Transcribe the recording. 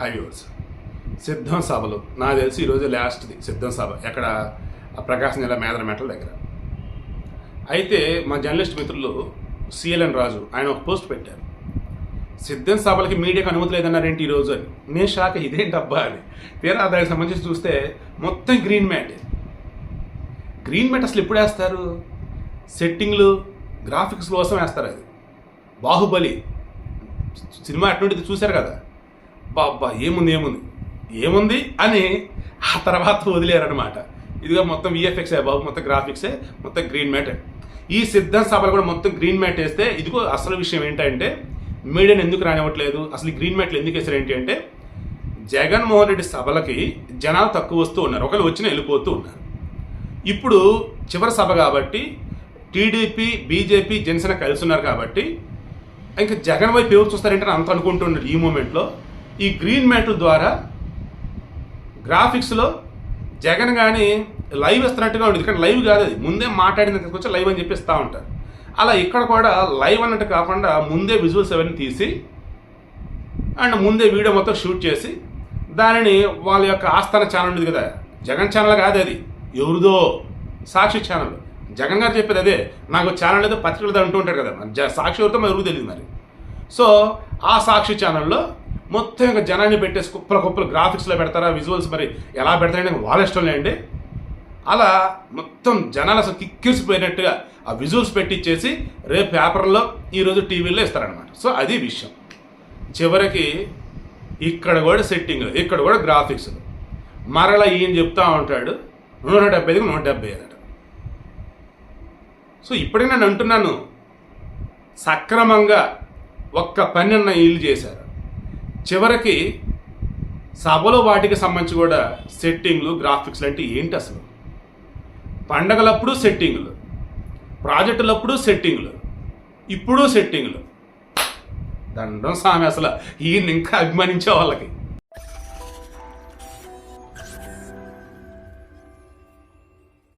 Highways సిద్ధం సభలు. నాకు తెలిసి ఈరోజు లాస్ట్ది సిద్ధం సభ. ఎక్కడ? ఆ ప్రకాశం జిల్లా మేదర మెట్ల దగ్గర. అయితే మా జర్నలిస్ట్ మిత్రులు సిఎల్ఎన్ రాజు ఆయన ఒక పోస్ట్ పెట్టారు. సిద్ధం సభలకి మీడియాకి అనుమతి లేదన్నారేంటి ఈరోజు అని. నేను షాక్ ఇదేంటి అబ్బా అని. తీరా దానికి సంబంధించి చూస్తే మొత్తం గ్రీన్ మ్యాట్ గ్రీన్ మ్యాట్ అసలు ఎప్పుడు వేస్తారు? సెట్టింగ్లు గ్రాఫిక్స్ కోసం వేస్తారు అది. బాహుబలి. సినిమా అటువంటిది చూశారు కదా? అబ్బా ఏముంది ఏముంది? ఏముంది అని ఆ తర్వాత వదిలేరనమాట ఇదిగో మొత్తం విఎఫ్ఎక్సే బాబు మొత్తం గ్రాఫిక్సే మొత్తం గ్రీన్ మ్యాట్ ఈ సిద్ధాంత సభలు కూడా మొత్తం గ్రీన్ మ్యాట్ వేస్తే ఇదిగో అసలు విషయం ఏంటంటే మీడియాని ఎందుకు రానివ్వట్లేదు? అసలు గ్రీన్ మ్యాట్లు ఎందుకు వేసారు ఏంటి అంటే జగన్మోహన్ రెడ్డి సభలకి జనాలు తక్కువ వస్తూ ఉన్నారు. ఒకళ్ళు వచ్చినా వెళ్ళిపోతూ ఉన్నారు. ఇప్పుడు చివరి సభ కాబట్టి టీడీపీ బీజేపీ జనసేన కలిసి ఉన్నారు కాబట్టి ఇంకా జగన్ వైపు ఎవరు చూస్తారంటే అంత అనుకుంటున్నారు ఈ మూమెంట్లో ఈ గ్రీన్ మ్యాట్ల ద్వారా గ్రాఫిక్స్లో జగన్ కానీ లైవ్ ఇస్తున్నట్టుగా ఉండేది. కానీ లైవ్ కాదు అది. ముందే మాట్లాడిన తీసుకొచ్చి లైవ్ అని చెప్పిస్తూ ఉంటారు. అలా ఇక్కడ కూడా లైవ్ అన్నట్టు కాకుండా ముందే విజువల్స్ అవన్నీ తీసి అండ్ ముందే వీడియో మొత్తం షూట్ చేసి దానిని వాళ్ళ యొక్క ఆస్థాన ఛానల్ ఉంది కదా. జగన్ ఛానల్ కాదు అది. ఎవరిదో సాక్షి ఛానల్ జగన్ గారు చెప్పేది అదే. నాకు ఛానల్ ఏదో పత్రికలు అంటూ ఉంటారు కదా. జ- సాక్షి ఎవరితో మరి ఎవరు తెలియదు మరి. సో ఆ సాక్షి ఛానల్లో మొత్తం ఇంకా జనాన్ని పెట్టేసి కుప్పల కుప్పలు గ్రాఫిక్స్లో పెడతారా విజువల్స్ మరి ఎలా పెడతారని వాళ్ళ ఇష్టం లేండి. అలా మొత్తం జనాలు అసలు కిక్కిరిసిపోయినట్టుగా ఆ విజువల్స్ పెట్టించేసి రేపు పేపర్లో ఈరోజు టీవీలో ఇస్తారనమాట సో అది విషయం. చివరికి ఇక్కడ కూడా సెట్టింగ్ ఇక్కడ కూడా గ్రాఫిక్స్ మరలా ఈయన చెప్తా ఉంటాడు నూట డెబ్బై ఐదుకి నూట డెబ్బై ఐదు అట సో ఇప్పటికి నేను అంటున్నాను సక్రమంగా ఒక్క పని అన్న వీళ్ళు చేశారు. చివరికి సభలో వాటికి సంబంధించి కూడా సెట్టింగ్లు గ్రాఫిక్స్ అంటే ఏంటి అసలు? పండగలప్పుడు సెట్టింగ్లు ప్రాజెక్టులప్పుడు సెట్టింగ్లు ఇప్పుడు సెట్టింగ్లు. దండం సామె అసలు. ఈయన ఇంకా అభిమానించే వాళ్ళకి.